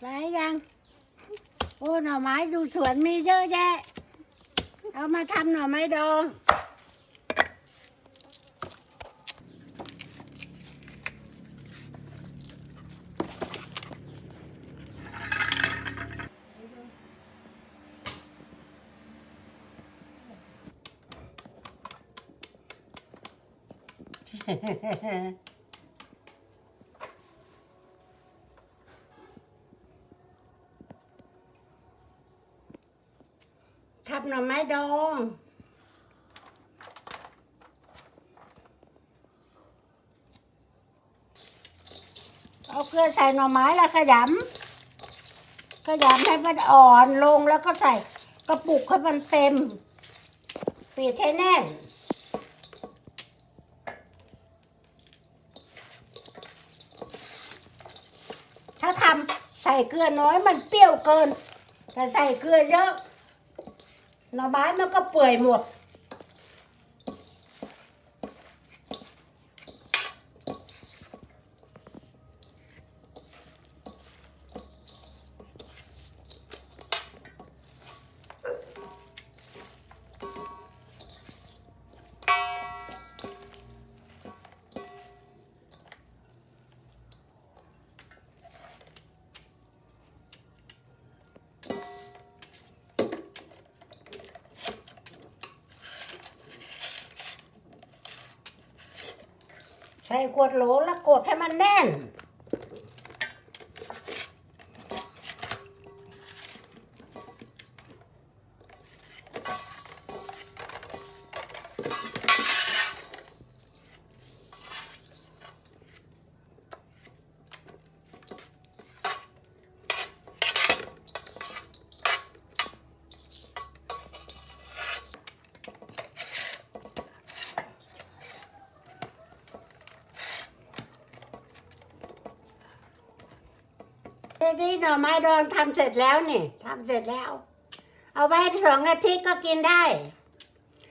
ไปยัง โอ้หน่อไม้ดูสวนมีเยอะแยะ เอามาทำหน่อไม้ดอง ทำหน่อไม้ดองเอาเกลือใส่หน่อไม้แล้วขยำขยำให้มันอ่อนลงแล้วก็ใส่กระปุกให้มันเต็มปิดให้แน่นถ้าทำใส่เกลือน้อยมันเปรี้ยวเกินแต่ใส่เกลือเยอะ หน่อไม้มันก็เปื่อยหมด ใส่ขวดโหลแล้วกดให้มันแน่น ไอ้นี่หน่อไม้ดองทำเสร็จแล้วนี่ทำเสร็จแล้ว เอาไว้สองอาทิตย์ก็กินได้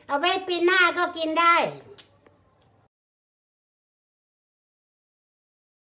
เอาไว้ปีหน้าก็กินได้